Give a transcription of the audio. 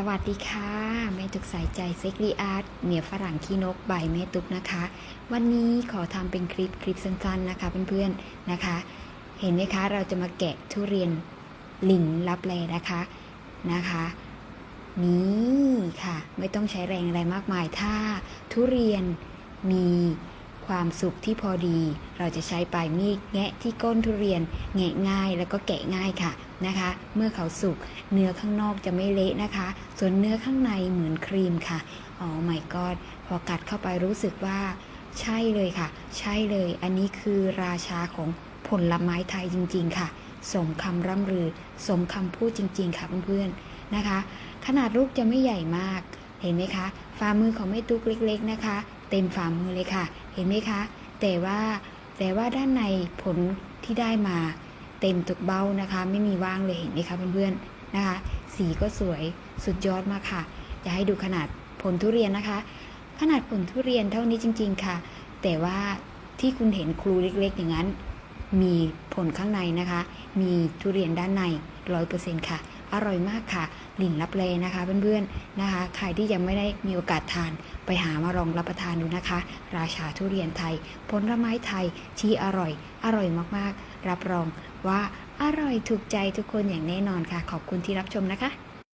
สวัสดีค่ะแม่ตุกสายใจเซ็กรีอาร์ตเมียฝรั่งขี้นกใบแม่ตุกนะคะ วันนี้ขอทำเป็นคลิปคลิปสั้นๆนะคะเพื่อนๆนะคะ เห็นไหมคะเราจะมาแกะทุเรียนหลินรับแลนะคะนะคะ นี่ค่ะ ไม่ต้องใช้แรงอะไรมากมายถ้าทุเรียนมี ความสุกที่พอดี เราจะใช้ปลายมีดแงะที่ก้นทุเรียนแงะง่ายแล้วก็แกะง่ายค่ะนะคะ เมื่อเขาสุกเนื้อข้างนอกจะไม่เละนะคะ ส่วนเนื้อข้างในเหมือนครีมค่ะอ๋อ my god พอกัดเข้าไปรู้สึกว่า ใช่เลยค่ะ ใช่เลย อันนี้คือราชาของผลไม้ไทยจริง ๆ ค่ะสมคำร่ำลือ สมคำพูดจริง ๆ ค่ะเพื่อนๆนะคะ ขนาดลูกจะไม่ใหญ่มาก เห็นไหมคะฝ่ามือของแม่ตุ๊กเล็ก ๆนะคะ เต็มฝ่ามือเลยค่ะ เห็นไหมคะ แต่ว่าแต่ว่าด้านในผลที่ได้มาเต็มทุกเบ้านะคะ ไม่มีว่างเลยเห็นไหมคะเพื่อนๆนะคะ สีก็สวยสุดยอดมากค่ะ จะให้ดูขนาดผลทุเรียนนะคะ ขนาดผลทุเรียนเท่านี้จริง ๆค่ะ แต่ว่าที่คุณเห็นครูเล็ก ๆ อย่างนั้น มีผลข้างในนะคะ มีทุเรียนด้านในร้อยเปอร์เซ็นต์ค่ะ อร่อยมากค่ะ หลินรับแลนะคะเพื่อนๆนะคะ ใครที่ยังไม่ได้มีโอกาสทาน ไปหามาลองรับประทานดูนะคะ ราชาทุเรียนไทย ผลไม้ไทยที่อร่อย อร่อยมากๆ รับรองว่าอร่อยถูกใจทุกคนอย่างแน่นอนค่ะ ขอบคุณที่รับชมนะคะ